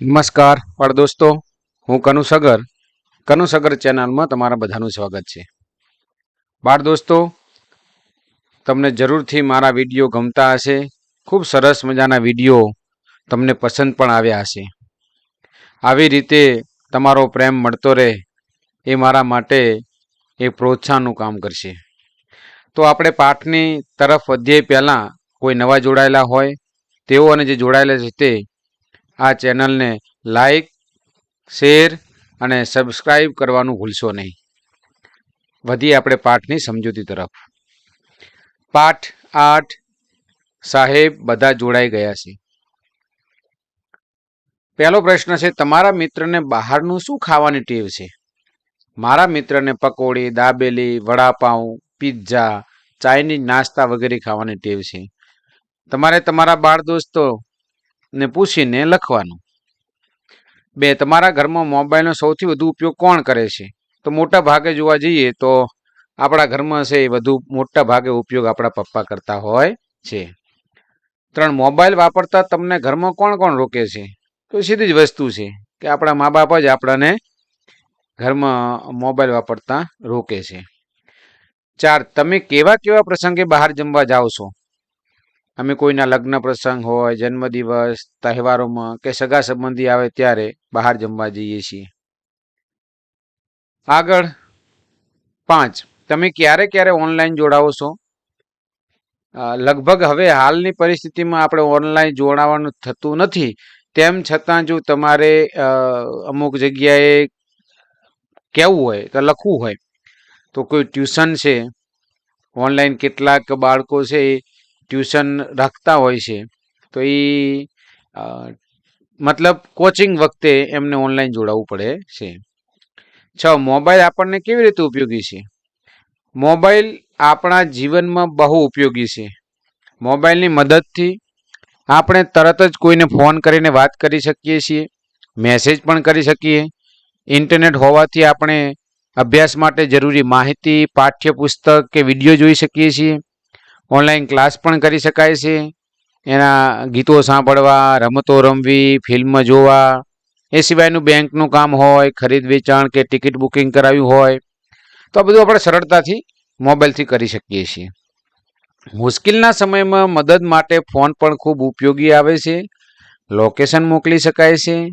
નમસ્કાર પણ દોસ્તો હું કનુ સગર. ચેનલમાં તમારા બધાનું સ્વાગત છે. બાળ દોસ્તો તમને જરૂરથી મારા વીડિયો ગમતા હશે, ખૂબ સરસ મજાના વીડિયો તમને પસંદ પણ આવ્યા હશે. આવી રીતે તમારો પ્રેમ મળતો રહે એ મારા માટે એ પ્રોત્સાહનનું કામ કરશે. તો આપણે પાઠની તરફ વધીએ પહેલાં કોઈ નવા જોડાયેલા હોય, તેઓ અને જે જોડાયેલા છે તે આ ચેનલને લાઈક, શેર અને સબસ્ક્રાઈબ કરવાનું ભૂલશો નહીં. વધીએ આપણે પાઠની સમજૂતી તરફ. પાઠ આઠ સાહેબ બધા જોડાઈ ગયા છે. પહેલો પ્રશ્ન છે, તમારા મિત્રને બહારનું શું ખાવાની ટેવ છે? મારા મિત્રને પકોડી, દાબેલી, વડાપાઉં, પિઝા ચાઇનીઝ નાસ્તા વગેરે ખાવાની ટેવ છે. તમારે તમારા બાળ દોસ્તો ને પૂછીને લખવાનું. બે, તમારા ઘરમાં મોબાઈલનો સૌથી વધુ ઉપયોગ કોણ કરે છે? તો મોટા ભાગે જોવા જઈએ તો આપણા ઘરમાં છે એ વધુ મોટા ભાગે ઉપયોગ આપણા પપ્પા કરતા હોય છે. ત્રણ, મોબાઈલ વાપરતા તમને ઘરમાં કોણ કોણ રોકે છે? તો સીધી જ વસ્તુ છે કે આપણા મા બાપ જ આપણાને ઘરમાં મોબાઈલ વાપરતા રોકે છે. ચાર, તમે કેવા કેવા પ્રસંગે બહાર જમવા જાઓ છો? અમે કોઈના લગ્ન પ્રસંગ હોય, જન્મદિવસ, તહેવારોમાં કે સગા સંબંધી આવે ત્યારે બહાર જમવા જઈએ છીએ. આગળ પાંચ. તમે ક્યારે ક્યારે ઓનલાઈન જોડાવો છો? લગભગ હવે હાલની પરિસ્થિતિમાં આપણે ઓનલાઈન જોડાવાનું થતું નથી. તેમ છતાં જો તમારે અમુક જગ્યાએ કહેવું હોય તો લખવું હોય. તો કોઈ ટ્યુશન છે, ઓનલાઈન કેટલાક બાળકો છે એ ટ્યુશન રાખતા હોય છે, તો એ મતલબ કોચિંગ વખતે એમને ઓનલાઈન જોડાવવું પડે છે. છ, મોબાઈલ આપણને કેવી રીતે ઉપયોગી છે? મોબાઈલ આપણા જીવનમાં બહુ ઉપયોગી છે. મોબાઈલની મદદથી આપણે તરત જ કોઈને ફોન કરીને વાત કરી શકીએ છીએ, મેસેજ પણ કરી શકીએ. ઇન્ટરનેટ હોવાથી આપણે અભ્યાસ માટે જરૂરી માહિતી, પાઠ્યપુસ્તક કે વીડિયો જોઈ શકીએ છીએ. ઓનલાઈન ક્લાસ પણ કરી શકાય છે. એના ગીતો સાંભળવા, રમતો રમવી ફિલ્મ જોવા. એ સિવાયનું બેંકનું કામ હોય, ખરીદ વેચાણ કે ટિકિટ બુકિંગ કરાવ્યું હોય. તો આ બધું આપણે સરળતાથી મોબાઈલથી કરી શકીએ છીએ. મુશ્કેલના સમયમાં મદદ માટે ફોન પણ ખૂબ ઉપયોગી આવે છે. લોકેશન મોકલી શકાય છે.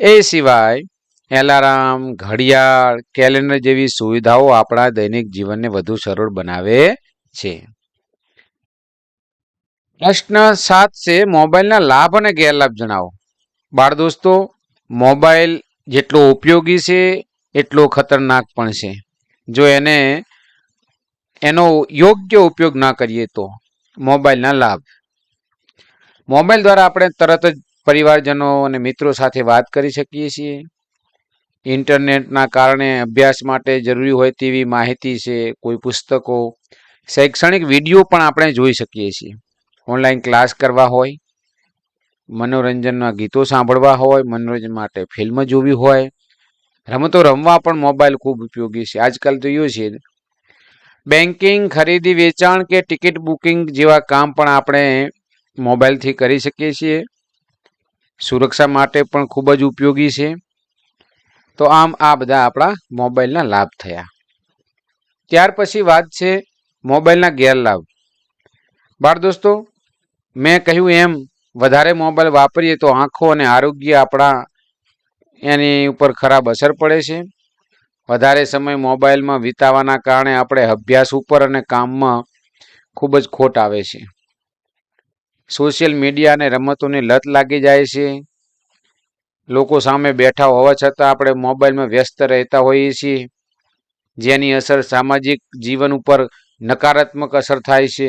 એ સિવાય એલાર્મ, ઘડિયાળ કેલેન્ડર જેવી સુવિધાઓ આપણા દૈનિક જીવનને વધુ સરળ બનાવે છે. પ્રશ્ન સાત છે, મોબાઈલના લાભ અને ગેરલાભ જણાવો. બાળ દોસ્તો, મોબાઈલ જેટલો ઉપયોગી છે, એટલો ખતરનાક પણ છે. જો એને, એનો યોગ્ય ઉપયોગ ના કરીએ તો, મોબાઈલના લાભ. મોબાઈલ દ્વારા આપણે તરત જ પરિવારજનો અને મિત્રો સાથે વાત કરી શકીએ છીએ. ઇન્ટરનેટના કારણે અભ્યાસ માટે જરૂરી હોય તેવી માહિતી છે, કોઈ પુસ્તકો, શૈક્ષણિક વીડિયો પણ આપણે જોઈ શકીએ છીએ. ઓનલાઈન ક્લાસ કરવા હોય, મનોરંજનના ગીતો સાંભળવા હોય, મનોરંજન માટે ફિલ્મ જોવી હોય, રમતો રમવા પણ મોબાઈલ ખૂબ ઉપયોગી છે. આજકાલ જોઈએ છે બેન્કિંગ ખરીદી, વેચાણ કે ટિકિટ બુકિંગ જેવા કામ પણ આપણે મોબાઈલથી કરી શકીએ છીએ. સુરક્ષા માટે પણ ખૂબ જ ઉપયોગી છે. તો આમ આ બધા આપણા મોબાઈલના લાભ થયા. ત્યાર પછી વાત છે મોબાઈલના ગેરલાભ. બાળ દોસ્તો મેં કહ્યું એમ, વધારે મોબાઈલ વાપરીએ તો આંખો અને આરોગ્ય આપણા એની ઉપર ખરાબ અસર પડે છે. વધારે સમય મોબાઈલમાં વિતાવાના કારણે આપણે અભ્યાસ ઉપર અને કામમાં ખૂબ જ ખોટ આવે છે. સોશિયલ મીડિયા અને રમતોની લત લાગી જાય છે. લોકો સામે બેઠા હોવા છતાં આપણે મોબાઈલમાં વ્યસ્ત રહેતા હોઈએ છીએ, જેની અસર સામાજિક જીવન ઉપર નકારાત્મક અસર થાય છે.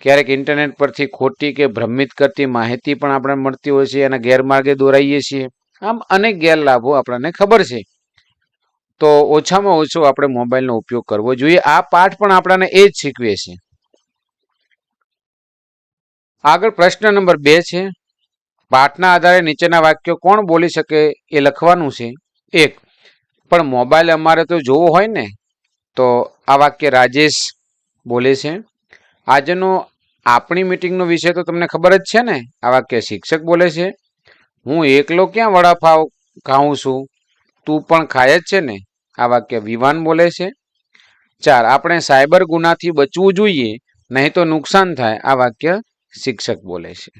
ક્યારેક ઇન્ટરનેટ પરથી ખોટી કે ભ્રમિત કરતી માહિતી પણ આપણે મળતી હોય છે અને ગેરમાર્ગે દોરાઈએ છીએ. આમ અનેક ગેરલાભો આપણને ખબર છે. તો ઓછામાં ઓછો આપણે મોબાઈલનો ઉપયોગ કરવો જોઈએ. આ પાઠ પણ આપણને એ જ શીખવે છે. આગળ પ્રશ્ન નંબર બે છે. પાઠના આધારે નીચેના વાક્યો કોણ બોલી શકે એ લખવાનું છે. એક, પણ મોબાઈલ અમારે તો જોવો હોય ને? તો આ વાક્ય રાજેશ બોલે છે. આજનો આપણી મિટિંગનો વિષય તો તમને ખબર જ છે ને? આ વાક્ય શિક્ષક બોલે છે, હું એકલો ક્યાં વડાપાવ ખાઉં છું? તું પણ ખાય જ છે ને? આ વાક્ય વિવાન બોલે છે. ચાર, આપણે સાયબર ગુનાથી બચવું જોઈએ, નહીં તો નુકસાન થાય, આ વાક્ય શિક્ષક બોલે છે.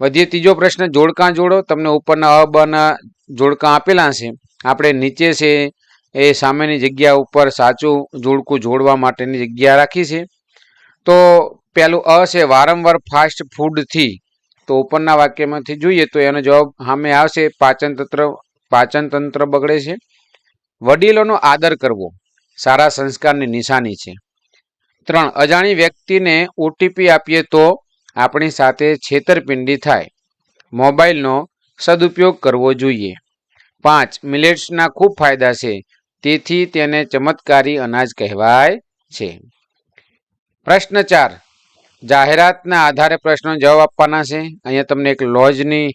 વધીએ, ત્રીજો પ્રશ્ન, જોડકાં જોડો. તમને ઉપરના અ જોડકા આપેલા છે. આપણે નીચે છે, એ સામેની જગ્યા ઉપર સાચું, જોડકું જોડવા માટેની જગ્યા રાખી છે. તો પેલું અ છે, વારંવાર ફાસ્ટ ફૂડથી તો ઉપરના વાક્યમાંથી જોઈએ તો એનો જવાબ સામે આવશે પાચન તંત્ર પાચન તંત્ર બગડે છે. વડીલોનો આદર કરવો, સારા સંસ્કારની નિશાની છે. ત્રણ, અજાણી વ્યક્તિને ઓટીપી આપીએ તો આપણી સાથે છેતરપિંડી થાય. મોબાઈલનો સદુપયોગ કરવો જોઈએ. પાંચ, મિલેટ્સના ખૂબ ફાયદા છે, તેથી તેને ચમત્કારી અનાજ કહેવાય છે. પ્રશ્ન ચાર જાહેરાતના આધારે પ્રશ્નો જવાબ આપવાના છે. અહીંયા તમને એક લોજની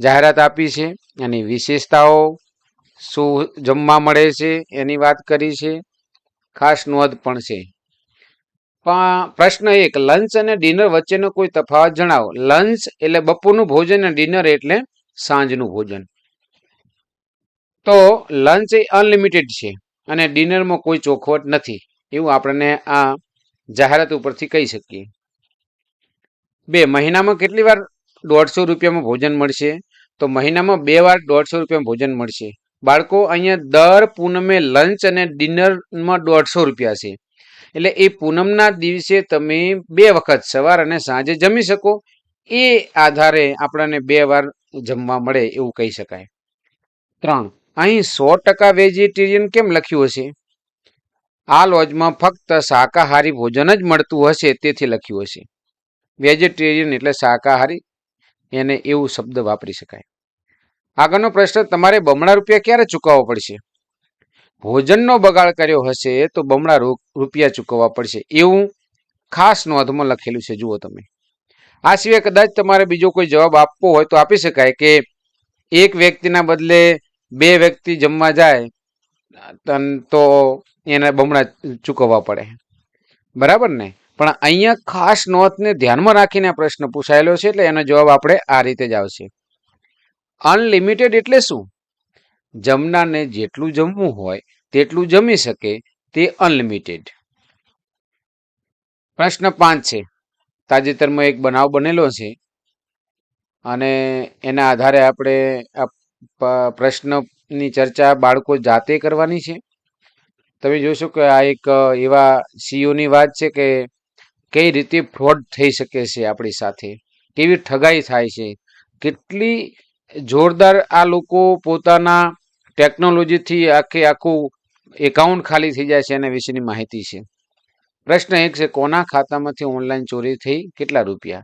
જાહેરાત આપી છે એની વિશેષતાઓ શું જમવા મળે છે એની વાત કરી છે. ખાસ નોંધ પણ છે. પણ પ્રશ્ન એક લંચ અને ડિનર વચ્ચેનો કોઈ તફાવત જણાવો. લંચ એટલે બપોરનું ભોજન અને ડિનર એટલે સાંજનું ભોજન. તો લંચ એ અનલિમિટેડ છે અને ડિનરમાં કોઈ ચોખવટ નથી. એવું આપણને આ જાહેરાત ઉપરથી કહી શકીએ. બે, મહિનામાં કેટલી વાર દોઢસો રૂપિયામાં ભોજન મળશે? તો મહિનામાં બે વાર દોઢસો રૂપિયામાં ભોજન મળશે. બાળકો, અહીંયા દર પૂનમે લંચ અને ડિનરમાં દોઢસો રૂપિયા છે. એટલે એ પૂનમના દિવસે તમે બે વખત સવાર અને સાંજે જમી શકો. એ આધારે આપણને બે વાર જમવા મળે એવું કહી શકાય. ત્રણ, અહીં સો ટકા વેજીટેરિયન કેમ લખ્યું હશે? આ લોજમાં ફક્ત શાકાહારી ભોજન જ મળતું હશે, તેથી લખ્યું હશે. વેજીટેરિયન એટલે શાકાહારી, એને એવું શબ્દ વાપરી શકાય. આગળનો પ્રશ્ન, તમારે બમણા રૂપિયા ક્યારે ચૂકવવા પડશે? ભોજનનો બગાડ કર્યો હશે તો બમણા રૂપિયા ચૂકવવા પડશે. એવું ખાસ નોંધમાં લખેલું છે, જુઓ તમે. આ સિવાય કદાચ તમારે બીજો કોઈ જવાબ આપવો હોય તો આપી શકાય કે એક વ્યક્તિના બદલે બે વ્યક્તિ જમવા જાય તો એને બમણા ચૂકવવા પડે. બરાબર ને? પણ અહીંયા ખાસ નોંધને ધ્યાનમાં રાખીને આ પ્રશ્ન પૂછાયેલો છે, એટલે એનો જવાબ આપણે આ રીતે જ આવશે. અનલિમિટેડ એટલે શું? જમનારને જેટલું જમવું હોય, તેટલું જમી શકે, તે અનલિમિટેડ. પ્રશ્ન પાંચ છે. તાજેતરમાં એક બનાવ બનેલો છે, અને એના આધારે આપણે આ પ્રશ્નની ચર્ચા બાળકો જાતે કરવાની છે. તમે જોશો કે આ એક એવા સીઓની વાત છે કે કઈ રીતે ફ્રોડ થઈ શકે છે આપણી સાથે? કેવી ઠગાઈ થાય છે? કેટલી જોરદાર આ લોકો પોતાના ટેકનોલોજીથી આખે આખું એકાઉન્ટ ખાલી થઈ જાય છે એના વિશેની માહિતી છે. પ્રશ્ન એક છે, કોના ખાતામાંથી ઓનલાઈન ચોરી થઈ? કેટલા રૂપિયા?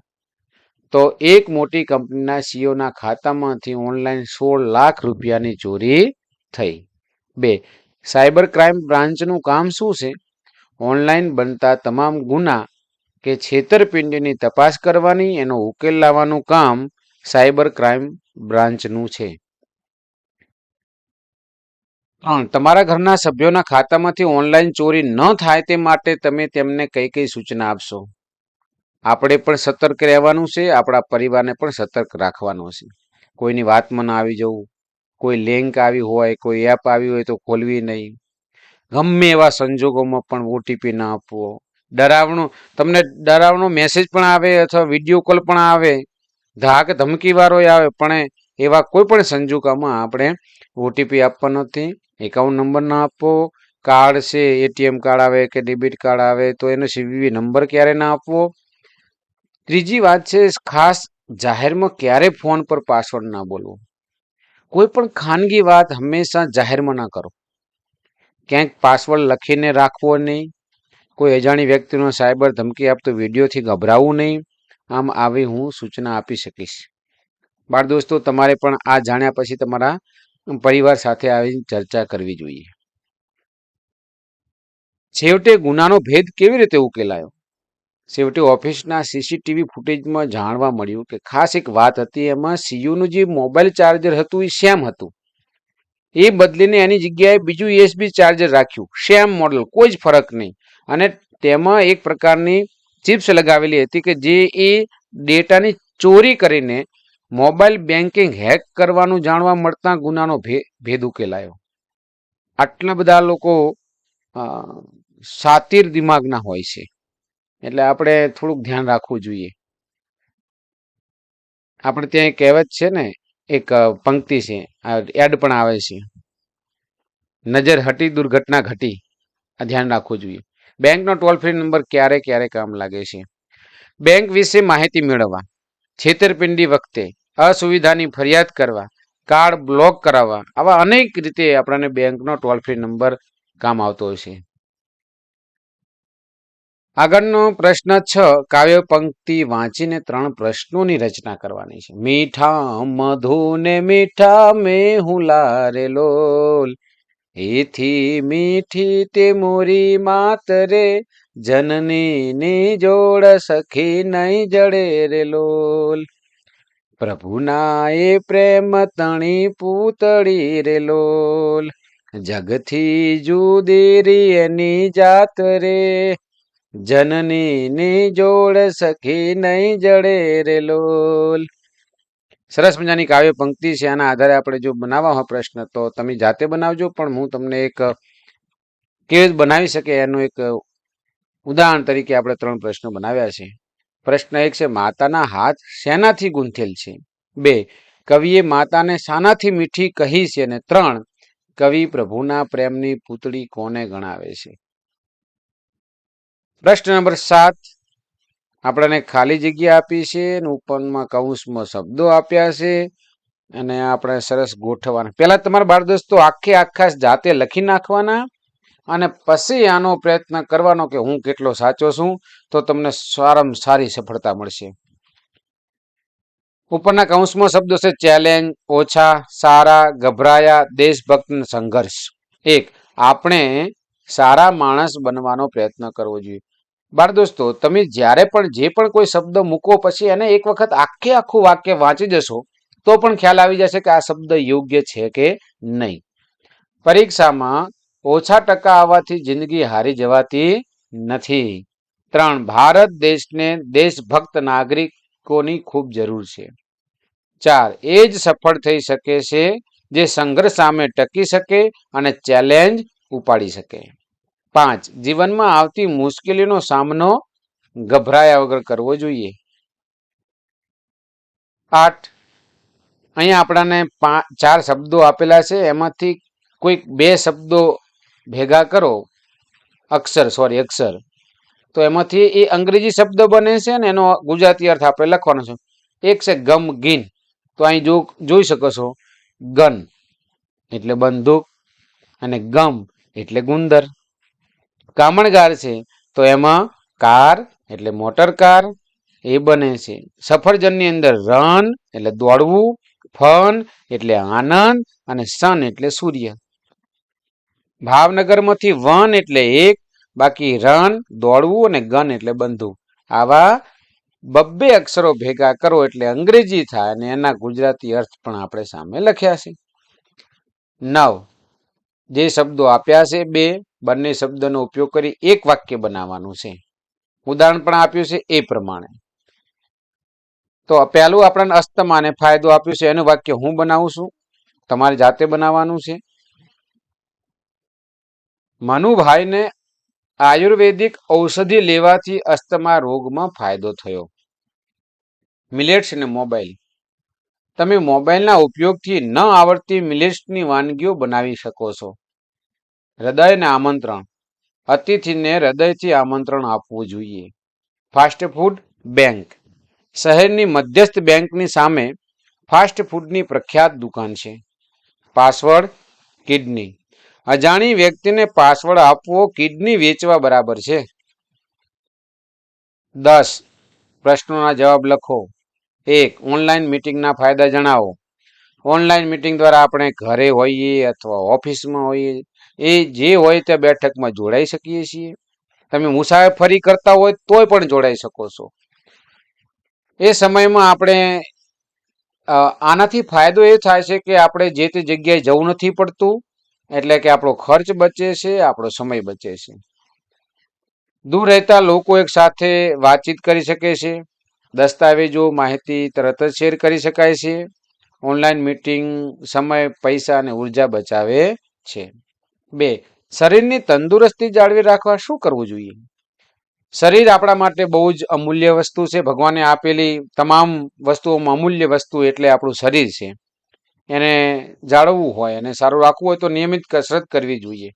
તો એક મોટી કંપનીના સીઓના ખાતામાંથી ઓનલાઈન સોળ લાખ રૂપિયાની ચોરી થઈ. બે સાયબર ક્રાઇમ બ્રાન્ચનું કામ શું છે? ઓનલાઈન બનતા તમામ ગુના કે છેતરપિંડીની તપાસ કરવાની, એનો ઉકેલ લાવવાનું કામ સાયબર ક્રાઇમ બ્રાન્ચનું છે. ત્રણ, તમારા ઘરના સભ્યોના ખાતામાંથી ઓનલાઈન ચોરી ન થાય તે માટે તમે તેમને કઈ કઈ સૂચના આપશો? આપણે પણ સતર્ક રહેવાનું છે, આપણા પરિવારને પણ સતર્ક રાખવાનો છે. કોઈની વાતમાં ના આવી જવું, કોઈ લિંક આવી હોય, કોઈ એપ આવી હોય તો ખોલવી નહીં. ગમે એવા સંજોગોમાં પણ ઓટીપી ના આપવો. ડરાવણું, તમને ડરાવણો મેસેજ પણ આવે અથવા વીડિયો કોલ પણ આવે, ધાક ધમકી વાળો આવે, પણ એવા કોઈ પણ સંજોગોમાં આપણે ઓટીપી આપવા નથી. એકાઉન્ટ નંબર ના આપવો કાર્ડ છે એટીએમ કાર્ડ આવે કે ડેબિટ કાર્ડ આવે, તો એનો સીવીવી નંબર ક્યારે ના આપવો? ત્રીજી વાત છે, ખાસ જાહેરમાં ક્યારે ફોન પર પાસવર્ડ ના બોલવો? કોઈ પણ ખાનગી વાત હંમેશા જાહેરમાં ના કરો. ક્યાંક પાસવર્ડ લખીને રાખવો નહીં. કોઈ અજાણી વ્યક્તિનો સાયબર ધમકી આપતો વિડીયોથી ગભરાવું નહીં. આમ આવી હું સૂચના આપી શકીશ. બાળ દોસ્તો, તમારે પણ આ જાણ્યા પછી તમારા પરિવાર સાથે આવી ચર્ચા કરવી જોઈએ. છેવટે ગુનાનો ભેદ કેવી રીતે ઉકેલાયો? છેવટે ઓફિસના સીસીટીવી ફૂટેજમાં જાણવા મળ્યું કે ખાસ એક વાત હતી, એમાં સીયુનું જે મોબાઈલ ચાર્જર હતું, એ શેમ હતું. એ બદલીને એની જગ્યાએ બીજું યુએસબી ચાર્જર રાખ્યું. શેમ મોડલ, કોઈ જ ફરક નહીં. અને તેમાં એક પ્રકારની ચિપ્સ લગાવેલી હતી કે જે એ ડેટાની ચોરી કરીને મોબાઈલ બેન્કિંગ હેક કરવાનું જાણવા મળતા ગુનાનો ભેદ ઉકેલાયો. આટલા બધા લોકો સાતીર દિમાગના હોય છે. એટલે આપણે થોડુંક ધ્યાન રાખવું જોઈએ. આપણે ત્યાં એક કહેવત છે ને, એક પંક્તિ છે. એડ પણ આવે છે. નજર હટી, દુર્ઘટના ઘટી. આ ધ્યાન રાખવું જોઈએ. બેંકનો ટોલ ફ્રી નંબર ક્યારે ક્યારે કામ લાગે છે? બેંક વિશે માહિતી મેળવવા, છેતરપિંડી વખતે, અસુવિધાની ફરિયાદ કરવા, કાર્ડ બ્લોક કરાવવા, આવા અનેક રીતે આપણને બેંકનો ટોલ ફ્રી નંબર કામ આવતો હોય છે. આગળનો પ્રશ્ન છ, કાવ્ય પંક્તિ વાંચીને ત્રણ પ્રશ્નોની રચના કરવાની છે. મીઠા મધુ ને મીઠા મેં હું લારે લોલ એથી મીઠી તે મોરી માતરે જનની ની જોડ સખી નહીં જડે રે લોલ. પ્રભુના એ પ્રેમ તણી પૂતળી રે લોલ. જગથી જુદી રી એની જાત રે જનની જોડ સખી નહીં જડે રે લોલ. સરસ મજાની કાવ્ય પંક્તિ છે. આના આધારે આપણે જો બનાવવા હોય પ્રશ્ન, તો તમે જાતે બનાવજો, પણ હું તમને એક કેવી બનાવી શકે એનું એક ઉદાહરણ તરીકે આપણે ત્રણ પ્રશ્નો બનાવ્યા છે. પ્રશ્ન એક છે, માતાના હાથ શેનાથી ગૂંથેલ છે? બે, કવિએ માતાને શાનાથી મીઠી કહી છે? અને ત્રણ, કવિ પ્રભુના પ્રેમની પૂતળી કોને ગણાવે છે? પ્રશ્ન નંબર સાત આપણને ખાલી જગ્યા આપી છે અને ઉપરમાં કૌંસમાં શબ્દો આપ્યા છે અને આપણે સરસ ગોઠવવાના. પહેલા તમારા બાળ દોસ્તો આખે આખા જાતે લખી નાખવાના અને પછી આનો પ્રયત્ન કરવાનો કે હું કેટલો સાચો છું તો તમને સારામાં સારી સફળતા મળશે. ઉપરના કૌંસમાં શબ્દો છે ચેલેન્જ, ઓછા, સારા, ગભરાયા દેશભક્ત સંઘર્ષ. એક, આપણે સારા માણસ બનવાનો પ્રયત્ન કરવો જોઈએ. બાળ દોસ્તો, તમે જ્યારે પણ જે પણ કોઈ શબ્દ મૂકો પછી એને એક વખત આખે આખું વાક્ય વાંચી જશો, તો પણ ખ્યાલ આવી જશે કે આ શબ્દ યોગ્ય છે કે નહીં. પરીક્ષામાં ઓછા ટકા આવવાથી જિંદગી હારી જવાતી નથી. ત્રણ, ભારત દેશને દેશભક્ત નાગરિકોની ખૂબ જરૂર છે. ચાર, એ જ સફળ થઈ શકે છે જે સંઘર્ષ સામે ટકી શકે અને ચેલેન્જ ઉપાડી શકે. પાંચ. જીવનમાં આવતી મુશ્કેલીનો સામનો ગભરાયા વગર કરવો જોઈએ. આઠ. અહીંયા આપણાને ચાર શબ્દો આપેલા છે. એમાંથી કોઈક બે શબ્દો ભેગા કરો. અક્ષર સોરી અક્ષર. તો એમાંથી એ અંગ્રેજી શબ્દ બને છે ને એનો ગુજરાતી અર્થ આપણે લખવાનો છે. એક છે ગમ, ગીન. તો અહીં જો, જોઈ શકો છો. ગન એટલે બંદૂક અને ગમ એટલે ગુંદર. કામણગાર છે, તો એમાં કાર એટલે મોટર કાર એ બને છે. સફરજનની અંદર રન એટલે દોડવું, ફન એટલે આનંદ અને સન એટલે સૂર્ય. ભાવનગરમાંથી વન એટલે એક, બાકી રન દોડવું અને ગન એટલે બંધુ. આવા બબ્બે અક્ષરો ભેગા કરો એટલે અંગ્રેજી થાય અને એના ગુજરાતી અર્થ પણ આપણે સામે લખ્યા છે. નવ. જે શબ્દો આપ્યા છે બે, બંને શબ્દનો ઉપયોગ કરી એક વાક્ય બનાવવાનું છે. ઉદાહરણ પણ આપ્યું છે એ પ્રમાણે. તો પહેલું આપણને અસ્તમાને ફાયદો આપ્યો છે, એનું વાક્ય હું બનાવું છું? તમારે જાતે બનાવવાનું છે? મનુભાઈને આયુર્વેદિક ઔષધિ લેવાથી અસ્થમા રોગમાં ફાયદો થયો. મિલેટ્સ અને મોબાઈલ. તમે મોબાઈલના ઉપયોગથી ન આવડતી મિલેટ્સની વાનગીઓ બનાવી શકો છો. હૃદયને આમંત્રણ. અતિથિને હૃદયથી આમંત્રણ આપવું જોઈએ. Fast food bank. શહેરની મધ્યસ્થ બેંકની સામે ફાસ્ટ ફૂડની પ્રખ્યાત દુકાન છે. Password kidney. અજાણી વ્યક્તિને પાસવર્ડ આપવો કિડની વેચવા બરાબર છે. દસ. પ્રશ્નોના જવાબ લખો. એક ઓનલાઈન મિટિંગના ફાયદા જણાવો. ઓનલાઈન મિટિંગ દ્વારા આપણે ઘરે હોઈએ અથવા ઓફિસમાં હોઈએ, એ જે હોય તે બેઠકમાં જોડાઈ શકીએ છીએ. તમે મુસાફરી કરતા હોય તોય પણ જોડાઈ શકો છો. એ સમયમાં આપણે આનાથી ફાયદો એ થાય છે કે આપણે જે તે જગ્યાએ જવું નથી પડતું, એટલે કે આપણો ખર્ચ બચે છે, આપણો સમય બચે છે. દૂર રહેતા લોકો એક સાથે વાતચીત કરી શકે છે. દસ્તાવેજો, માહિતી તરત જ શેર કરી શકાય છે. ઓનલાઈન મીટિંગ સમય, પૈસા અને ઊર્જા બચાવે છે. બે, શરીરની તંદુરસ્તી જાળવી રાખવા શું કરવું જોઈએ? શરીર આપણા માટે બહુ જ અમૂલ્ય વસ્તુ છે. ભગવાને આપેલી તમામ વસ્તુઓમાં અમૂલ્ય વસ્તુ એટલે આપણું શરીર છે. એને જાળવવું હોય અને સારું રાખવું હોય તો નિયમિત કસરત કરવી જોઈએ.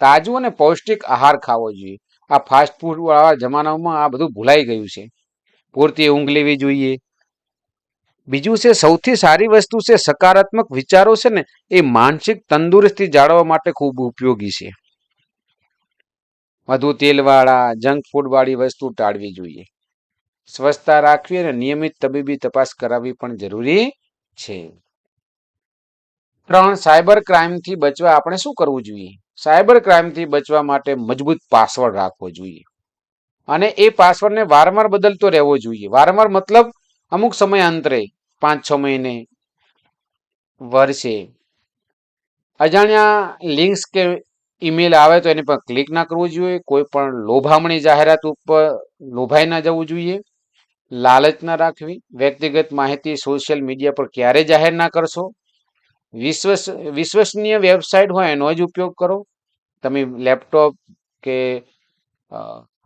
તાજું અને પૌષ્ટિક આહાર ખાવો જોઈએ. આ ફાસ્ટ ફૂડવાળા જમાનામાં આ બધું ભૂલાઈ ગયું છે. પૂરતી ઊંઘ લેવી જોઈએ. બીજું છે, સૌથી સારી વસ્તુ છે, સકારાત્મક વિચારો છે ને, એ માનસિક તંદુરસ્તી જાળવવા માટે ખૂબ ઉપયોગી છે. વધુ તેલવાળા, જંક ફૂડવાળી વસ્તુ ટાળવી જોઈએ. સ્વચ્છતા રાખવી અને નિયમિત તબીબી તપાસ કરાવવી પણ જરૂરી છે. ત્રણ, સાયબર ક્રાઇમથી બચવા આપણે શું કરવું જોઈએ? સાયબર ક્રાઇમથી બચવા માટે મજબૂત પાસવર્ડ રાખવો જોઈએ. અને એ પાસવર્ડને વારંવાર બદલતો રહેવો જોઈએ. વારંવાર મતલબ અમુક સમય અંતરે પાંચ છ મહિને, વર્ષે. અજાણ્યા લિંક્સ કે ઈમેલ આવે તો એની પર ક્લિક ના કરવું જોઈએ. કોઈ પણ લોભામણી જાહેરાત ઉપર લોભાઈ ના જવું જોઈએ. લાલચ ના રાખવી. વ્યક્તિગત માહિતી સોશિયલ મીડિયા પર ક્યારે જાહેર ના કરશો? વિશ્વસ, વિશ્વસનીય વેબસાઇટ હોય એનો જ ઉપયોગ કરો. તમે લેપટોપ કે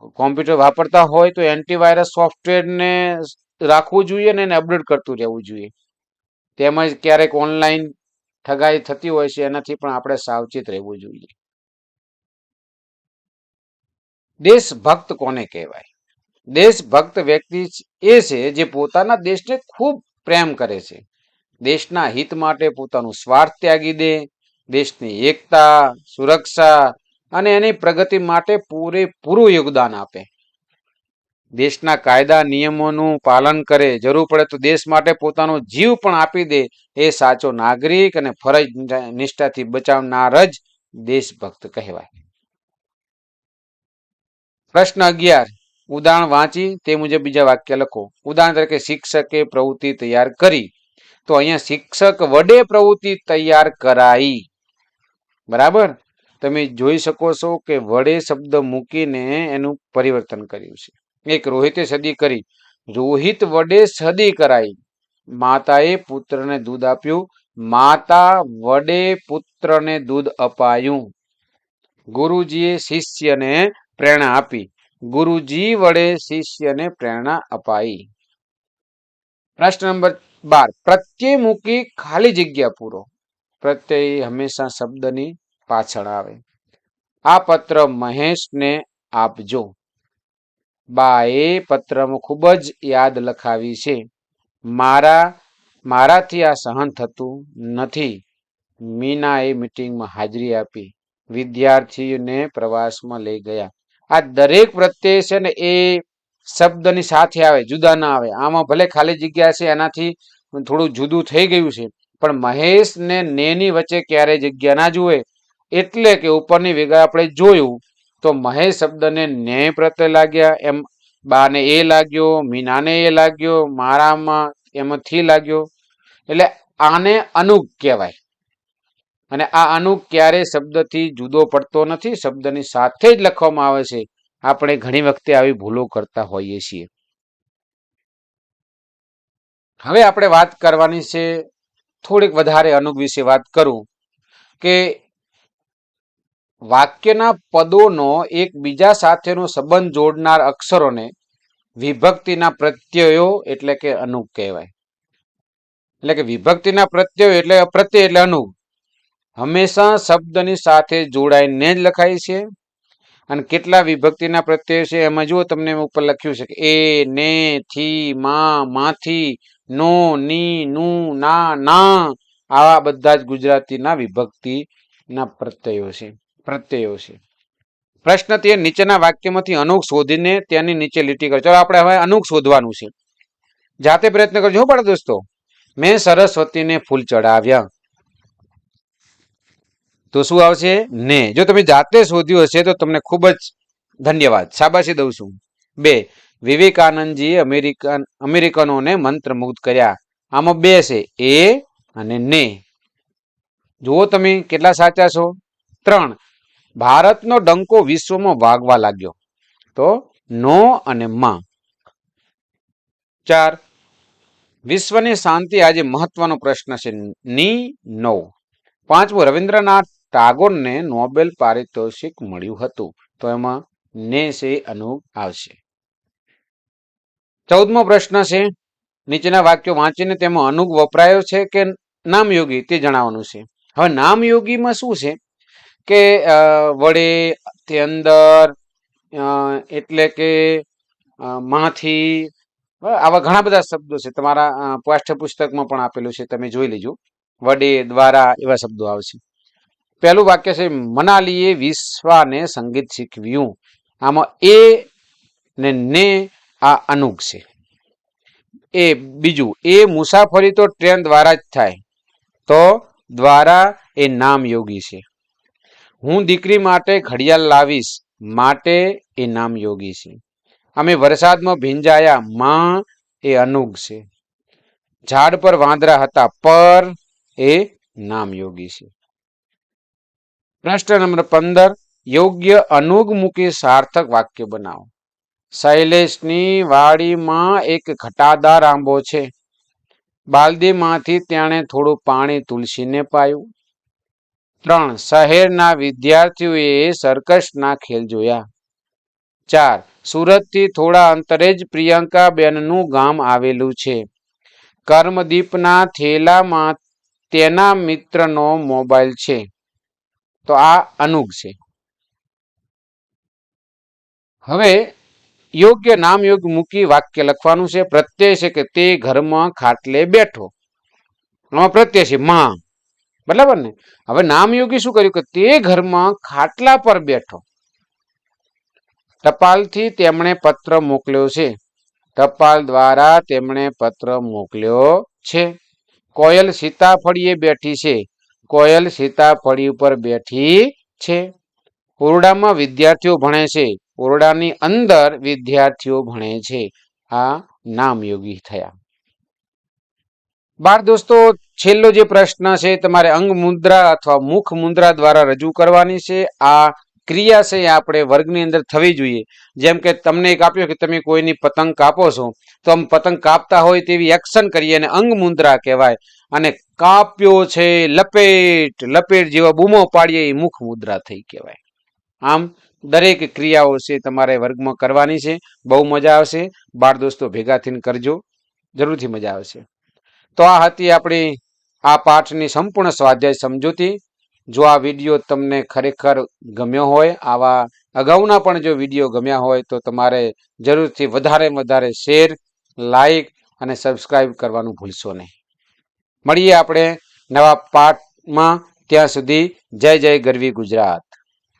કોમ્પ્યુટર વાપરતા હોય તો એન્ટીવાયરસ સોફ્ટવેરને રાખવું જોઈએ અને એને અપડેટ કરતું રહેવું જોઈએ. તેમજ ક્યારેક ઓનલાઈન ઠગાઈ થતી હોય છે, એનાથી પણ આપણે સાવચેત રહેવું જોઈએ. દેશભક્ત કોને કહેવાય? દેશભક્ત વ્યક્તિ એ છે જે પોતાના દેશને ખૂબ પ્રેમ કરે છે. દેશના હિત માટે પોતાનું સ્વાર્થ ત્યાગી દે, દેશની એકતા, સુરક્ષા અને એની પ્રગતિ માટે પૂરેપૂરું યોગદાન આપે. દેશના કાયદા નિયમોનું પાલન કરે, જરૂર પડે તો દેશ માટે પોતાનો જીવ પણ આપી દે એ સાચો નાગરિક અને ફરજ નિષ્ઠાથી બચાવનાર જ દેશભક્ત કહેવાય. પ્રશ્ન અગિયાર. ઉદાહરણ વાંચી, તે મુજબ બીજા વાક્ય લખો. ઉદાહરણ તરીકે, શિક્ષકે પ્રવૃત્તિ તૈયાર કરી. તો અહીંયા શિક્ષક વડે પ્રવૃત્તિ તૈયાર કરાઈ. બરાબર? તમે જોઈ શકો છો કે વડે શબ્દ મૂકીને એનું પરિવર્તન કર્યું છે. એક રોહિતે સદી કરી, રોહિત વડે સદી કરાઈ. માતાએ પુત્રને દૂધ આપ્યું, માતા વડે પુત્રને દૂધ અપાયું. ગુરુજીએ શિષ્યને પ્રેરણા આપી. ગુરુજી વડે શિષ્યને પ્રેરણા અપાઈ. પ્રશ્ન નંબર બાર, પ્રત્યય મૂકી ખાલી જગ્યા પૂરો. પ્રત્યય હંમેશા શબ્દની પાછળ આવે. આ પત્ર મહેશને આપજો. બાએ પત્રમાં ખૂબ જ યાદ લખાવી છે. મારા, મારાથી આ સહન થતું નથી. મીનાએ મિટિંગમાં હાજરી આપી. વિદ્યાર્થીઓને પ્રવાસમાં લઈ ગયા. આ દરેક પ્રત્યે છે ને, એ શબ્દની સાથે આવે, જુદા ના આવે. આમાં ભલે ખાલી જગ્યા છે, એનાથી થોડું જુદું થઈ ગયું છે. પણ મહેશને નેની વચ્ચે ક્યારે જગ્યા ના જુએ. એટલે કે ઉપરની વિગત આપણે જોયું, તો મહેશ શબ્દને ન્યાય પ્રત્યે લાગ્યા, એમ બાને એ લાગ્યો, મીનાને એ લાગ્યો, મારામાં એમાંથી લાગ્યો. એટલે આને અનુક કહેવાય. અને આ અનુક ક્યારે શબ્દથી જુદો પડતો નથી, શબ્દની સાથે જ લખવામાં આવે છે. આપણે ઘણી વખતે આવી ભૂલો કરતા હોઈએ છીએ. હવે આપણે વાત કરવાની છે, થોડીક વધારે અનુક વિશે વાત કરું, કે વાક્યના પદોનો એકબીજા સાથેનો સંબંધ જોડનાર અક્ષરોને વિભક્તિના પ્રત્યયો એટલે કે અનુક કહેવાય. એટલે કે વિભક્તિના પ્રત્યયો એટલે પ્રત્યય એટલે અનુક હંમેશા શબ્દની સાથે જોડાઈને જ લખાય છે. અને કેટલા વિભક્તિના પ્રત્યયો છે એમાં જુઓ તમને ઉપર લખ્યું છે કે એ, ને, થી, મા, માંથી, નો, ની, નું, ના ના, આવા બધા જ ગુજરાતીના વિભક્તિના પ્રત્યયો છે. પ્રત્યયો છે. પ્રશ્ન તે નીચેના વાક્યમાંથી અનુક શોધીને તેની નીચે લીટી કરો. ચાલો આપણે હવે અનુક શોધવાનું છે. જાતે પ્રયત્ન કરજો પડે દોસ્તો. મેં સરસ્વતીને ફૂલ ચડાવ્યા. તો શું આવશે? ને. જો તમે જાતે શોધ્યું હશે તો તમને ખૂબ જ ધન્યવાદ. શાબાશી દઉં છું. બે. વિવેકાનંદજીએ અમેરિકન, અમેરિકનોને મંત્રમુગ્ધ કર્યા. આમાં બે છે. એ અને ને. જુઓ તમે કેટલા સાચા છો. ત્રણ. ભારતનો ડંકો વિશ્વમાં વાગવા લાગ્યો. તો નો અને માં. ચાર. વિશ્વની શાંતિ આજે મહત્વનો પ્રશ્ન છે. ની નો પાંચમું, રવિન્દ્રનાથ ટાગોરને નોબેલ પારિતોષિક મળ્યું હતું. તો એમાં ને છે અનુગ આવશે. ચૌદમો પ્રશ્ન છે. નીચેના વાક્યો વાંચીને તેમાં અનુગ વપરાયો છે કે નામયોગી તે જણાવવાનું છે. હવે નામયોગીમાં શું છે? કે વડે તે અંદર એટલે કે માથી આવા ઘણા બધા શબ્દો છે. તમારા પાઠ્યપુસ્તકમાં પણ આપેલું છે. તમે જોઈ લેજો. વડે દ્વારા એવા શબ્દો આવશે પહેલું વાક્ય છે, મનાલીએ વિશ્વાને સંગીત શીખવ્યું. આમાં એ ને ને આ અનુગ છે. એ બીજું, એ મુસાફરી તો ટ્રેન દ્વારા જ થાય. તો દ્વારા એ નામ યોગી છે. હું દીકરી માટે ઘડિયાળ લાવીશ, માટે એ નામ યોગી છે. અમે વરસાદમાં ભીંજાયા, માં એ અનુગ છે. ઝાડ પર વાંદરા હતા, પર એ નામ યોગી છે. પ્રશ્ન નંબર પંદર, યોગ્ય અનુગ મૂકી સાર્થક વાક્ય બનાવો. શૈલેષની વાડીમાં એક ઘટાદાર આંબો છે. બાલદીમાંથી તેણે થોડું પાણી તુલસીને પાયું. ત્રણ, શહેરના વિદ્યાર્થીઓએ સર્કસના ખેલ જોયા. ચાર, સુરતથી થોડા અંતરે જ પ્રિયંકાબેનનું ગામ આવેલું છે. કર્મદીપના થેલામાં તેના મિત્રનો મોબાઈલ છે. તો આ અનુગ છે. હવે, યોગ્ય નામ યોગ મૂકી વાક્ય લખવાનું છે. પ્રત્યય છે કે તે ઘરમાં ખાટલે બેઠો. પ્રત્યય છે, માં. બરાબર ને? હવે નામયોગી શું કર્યું કે તે ઘરમાં ખાટલા પર બેઠો. ટપાલથી તેમણે પત્ર મોકલ્યો છે. ટપાલ દ્વારા તેમણે પત્ર મોકલ્યો છે. કોયલ સીતાફળીએ બેઠી છે. કોયલ સીતાફળી ઉપર બેઠી છે. ઓરડામાં વિદ્યાર્થીઓ ભણે છે. ઓરડાની અંદર વિદ્યાર્થીઓ ભણે છે. આ નામયોગી થયા. બાર દોસ્તો છેલ્લો જે પ્રશ્ન છે, તમારે અંગ મુદ્રા અથવા મુખ મુદ્રા દ્વારા રજૂ કરવાની છે. આ ક્રિયા છે આપણે વર્ગની અંદર થવી જોઈએ. જેમ કે તમને એક આપ્યો કે તમે કોઈની પતંગ કાપો છો, તો આમ પતંગ કાપતા હોય તેવી એક્શન કરીએ અને અંગ મુદ્રા કહેવાય. અને કાપ્યો છે, લપેટ લપેટ જેવા બૂમો પાડીએ, એ મુખ મુદ્રા થઈ કહેવાય. આમ દરેક ક્રિયાઓ છે, તમારે વર્ગમાં કરવાની છે. બહુ મજા આવશે. બાળ દોસ્તો ભેગા થઈને કરજો. જરૂરથી મજા આવશે. તો આ હતી આપણી આ પાઠની સંપૂર્ણ સ્વાધ્યાય સમજૂતી. જો આ વીડિયો તમને ખરેખર ગમ્યો હોય, આવા અગાઉના પણ જો વીડિયો ગમ્યા હોય, તો તમારે જરૂરથી વધારે વધારે શેર, લાઈક અને સબસ્ક્રાઈબ કરવાનું ભૂલશો નહીં. મળીએ આપણે નવા પાઠમાં. ત્યાં સુધી જય જય ગરવી ગુજરાત.